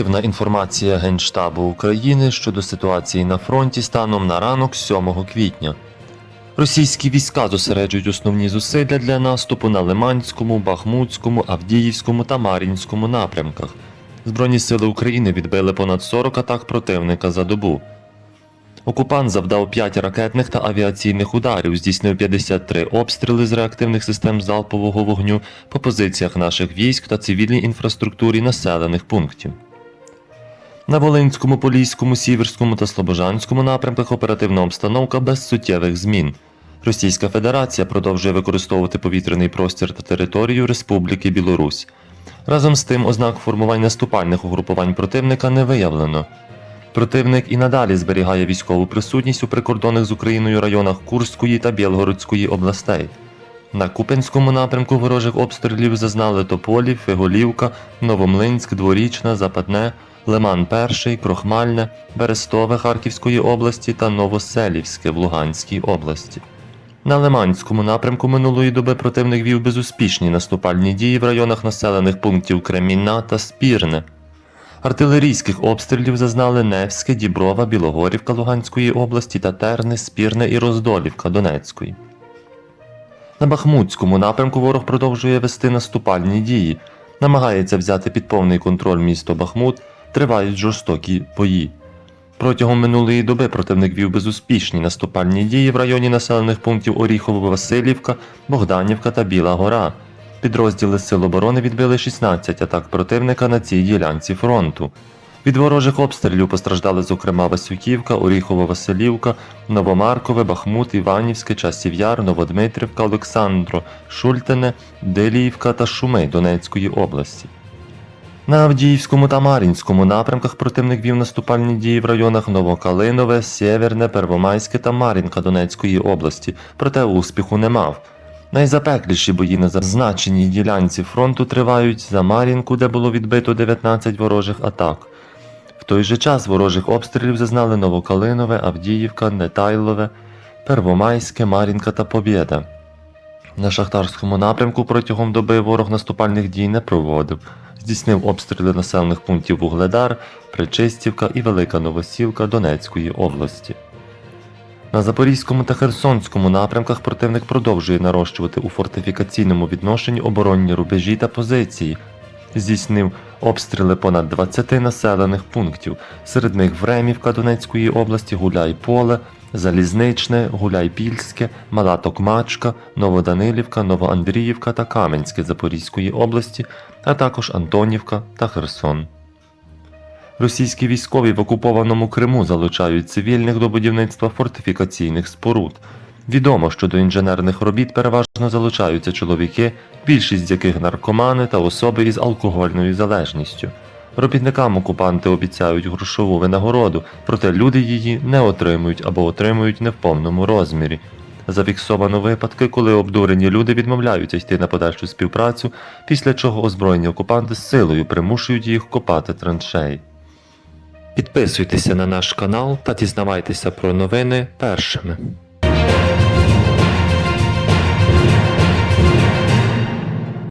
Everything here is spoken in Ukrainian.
Оперативна інформація Генштабу України щодо ситуації на фронті станом на ранок 7 квітня. Російські війська зосереджують основні зусилля для наступу на Лиманському, Бахмутському, Авдіївському та Мар'їнському напрямках. Збройні сили України відбили понад 40 атак противника за добу. Окупант завдав 5 ракетних та авіаційних ударів, здійснив 53 обстріли з реактивних систем залпового вогню по позиціях наших військ та цивільній інфраструктурі населених пунктів. На Волинському, Поліському, Сіверському та Слобожанському напрямках оперативна обстановка без суттєвих змін. Російська Федерація продовжує використовувати повітряний простір та територію Республіки Білорусь. Разом з тим, ознак формувань наступальних угрупувань противника не виявлено. Противник і надалі зберігає військову присутність у прикордонних з Україною районах Курської та Білгородської областей. На Купенському напрямку ворожих обстрілів зазнали Тополі, Фиголівка, Новомлинськ, Дворічна, Западне, Лиман Перший, Крохмальне, Берестове Харківської області та Новоселівське в Луганській області. На Лиманському напрямку минулої доби противник вів безуспішні наступальні дії в районах населених пунктів Кремінна та Спірне. Артилерійських обстрілів зазнали Невське, Діброва, Білогорівка Луганської області та Терни, Спірне і Роздолівка Донецької. На Бахмутському напрямку ворог продовжує вести наступальні дії, намагається взяти під повний контроль місто Бахмут, тривають жорстокі бої. Протягом минулої доби противник вів безуспішні наступальні дії в районі населених пунктів Оріхово-Василівка, Богданівка та Біла Гора. Підрозділи Сил оборони відбили 16 атак противника на цій ділянці фронту. Від ворожих обстрілів постраждали, зокрема, Васюківка, Оріхово-Василівка, Новомаркове, Бахмут, Іванівське, Часів Яр, Новодмитрівка, Олександро, Шультене, Деліївка та Шуми Донецької області. На Авдіївському та Мар'їнському напрямках противник вів наступальні дії в районах Новокалинове, Сєверне, Первомайське та Мар'їнка Донецької області, проте успіху не мав. Найзапекліші бої на зазначеній ділянці фронту тривають за Мар'їнку, де було відбито 19 ворожих атак. В той же час ворожих обстрілів зазнали Новокалинове, Авдіївка, Нетайлове, Первомайське, Мар'їнка та Побєда. На шахтарському напрямку протягом доби ворог наступальних дій не проводив. Здійснив обстріли населених пунктів Вугледар, Причистівка і Велика Новосілка Донецької області. На Запорізькому та Херсонському напрямках противник продовжує нарощувати у фортифікаційному відношенні оборонні рубежі та позиції. Здійснив обстріли понад 20 населених пунктів, серед них Времівка Донецької області, Гуляй-Поле, Залізничне, Гуляй-Пільське, Мала Токмачка, Новоданилівка, Новоандріївка та Каменське Запорізької області, а також Антонівка та Херсон. Російські військові в окупованому Криму залучають цивільних до будівництва фортифікаційних споруд. Відомо, що до інженерних робіт переважно залучаються чоловіки, більшість з яких наркомани та особи із алкогольною залежністю. Робітникам окупанти обіцяють грошову винагороду, проте люди її не отримують або отримують не в повному розмірі. Зафіксовано випадки, коли обдурені люди відмовляються йти на подальшу співпрацю, після чого озброєні окупанти з силою примушують їх копати траншеї. Підписуйтеся на наш канал та дізнавайтеся про новини першими.